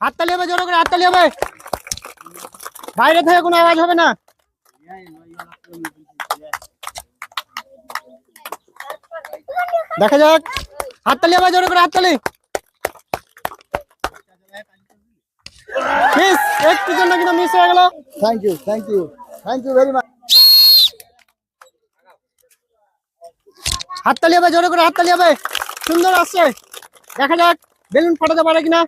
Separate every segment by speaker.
Speaker 1: হাততালি হবে জোরে করে হাততালি হবে। বাইরে থেকে কোনো আওয়াজ হবে না। দেখা যাক। হাততালি হবে জোরে করে হাততালি। মিস একটু জন্য কিন্তু মিস হয়ে গেল।
Speaker 2: Thank you thank you thank you very much
Speaker 1: হাততালি হবে জোরে করে হাততালি হবে। সুন্দর আসছে। দেখা যাক বেলুন ফাটাতে পারে কিনা।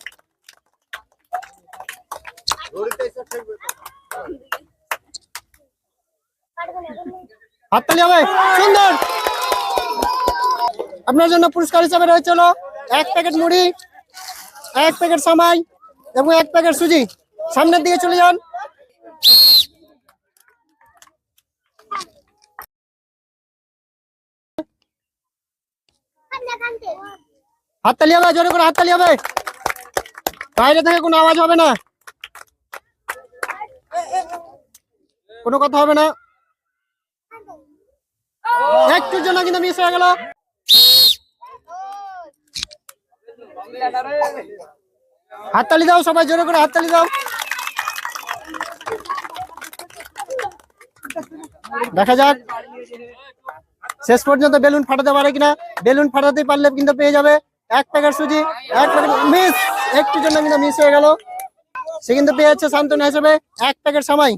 Speaker 1: হাততালি হবে। সুন্দর। আপনার জন্য পুরস্কার হিসাবে রয়েছে হলো এক প্যাকেট মুড়ি, এক প্যাকেট সামাই এবং এক প্যাকেট সুজি। সামনের দিকে চলে যান। হাততালি হবে, জোরে করে হাততালি হবে। বাইরে থেকে কোনো আওয়াজ হবে না। কোনো কথা হবে না? একটুর জন্য কিন্তু মিস হয়ে গেল। হাততালি দাও সবাই, জোরে করে হাততালি দাও। দেখা যাক। শেষ পর্যন্ত বেলুন ফাটাতে পারে কিনা? বেলুন ফাটাতে পারলে কিন্তু পেয়ে যাবে এক প্যাকেট সুজি, এক প্যাকেট মিস একটুর জন্য কিন্তু মিস হয়ে গেল। সে কিন্তু পেয়ে যাচ্ছে সান্ত্বনা হিসেবে এক প্যাকেট সামাই।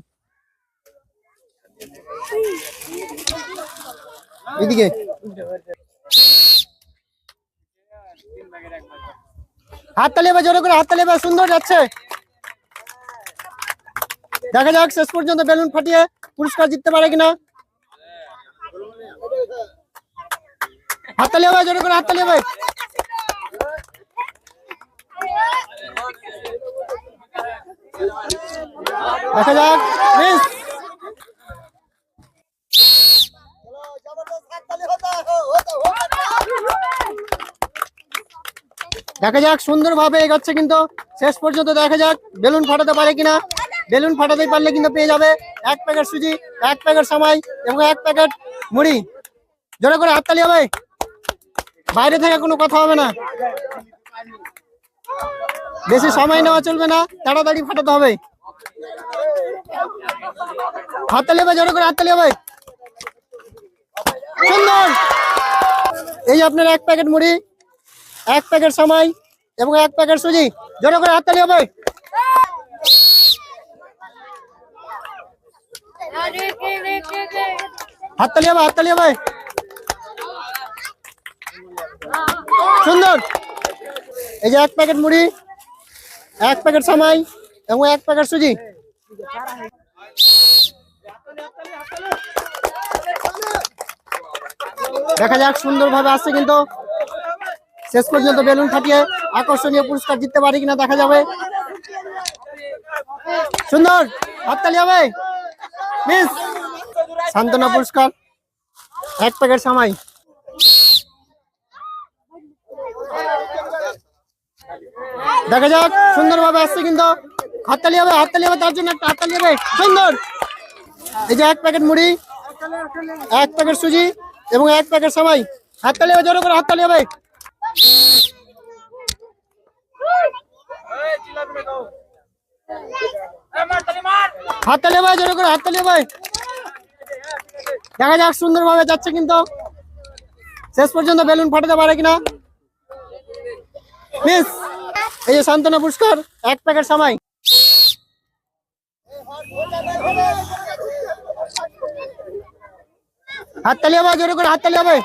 Speaker 1: এদিকে। হাততালি এবার জোরে করে, হাততালি এবার সুন্দর যাচ্ছে। দেখা যাক শেষ পর্যন্ত বেলুন ফাটিয়ে পুরস্কার জিততে পারে কিনা। হাততালি হবে জোরে করে, হাততালি হবে দেখা যাক দেখা যাক সুন্দর ভাবে এগোচ্ছে কিন্তু। শেষ পর্যন্ত দেখা যাক, বেলুন ফাটাতে পারে কিনা। বেলুন ফাটাতে পারলে কিন্তু পেয়ে যাবে এক প্যাকেট সুজি, এক প্যাকেট সামাই এবং এক প্যাকেট মুড়ি। জোরে করে হাততালি হবে। বাইরে থেকে কোনো কথা হবে না। বেশি সময় নেওয়া চলবে না, তাড়াতাড়ি ফাটাতে হবে। হাততালি হবে জোরে করে হাততালি হবে সুন্দর এই যে আপনার এক প্যাকেট মুড়ি এক প্যাকেট সময় এবং এক প্যাকেট সুজি জোরে করে হাততালি হবে হাততালি হবে হাততালি হবে সুন্দর এই যে এক প্যাকেট মুড়ি এক প্যাকেট সময় এবং এক প্যাকেট সুজি। দেখা যাক, সুন্দরভাবে আসছে কিন্তু। শেষ পর্যন্ত বেলুন ফাটিয়ে আকর্ষণীয় পুরস্কার জিততে পারি কিনা দেখা যাবে। সুন্দর, হাততালি হবে। মিস, সান্ত্বনা পুরস্কার। এক প্যাকেট সামাই। দেখা যাক, সুন্দরভাবে আসছে কিন্তু। হাততালি হবে হাততালি হবে তার জন্য একটা হাততালি হবে সুন্দর এই যে এক প্যাকেট মুড়ি, এক প্যাকেট সুজি এবং এক প্যাকেট সময় হাততালি হবে জোরে করে হাততালি হবে হাততালি হবে জোরে করে হাততালি হবে দেখা যাক সুন্দরভাবে যাচ্ছে কিন্তু। শেষ পর্যন্ত বেলুন ফাটাতে পারে কিনা। মিস, এই যে সান্ত্বনা পুরস্কার, এক প্যাকেট সময় হাততালি হবে জোরে করে হাততালি হবে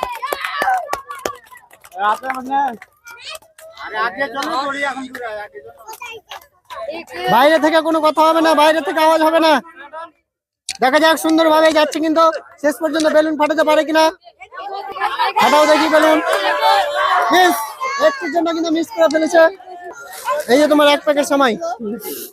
Speaker 1: বাইরে থেকে কোনো কথা হবে না, বাইরে থেকে আওয়াজ হবে না। দেখা যাক সুন্দর ভাবে যাচ্ছে কিন্তু, শেষ পর্যন্ত বেলুন ফাটাতে পারে কিনা। ফাটাও দেখি বেলুন। একটুর জন্য কিন্তু মিস করে ফেলেছে। এই যে তোমার এক প্যাকেট সময়।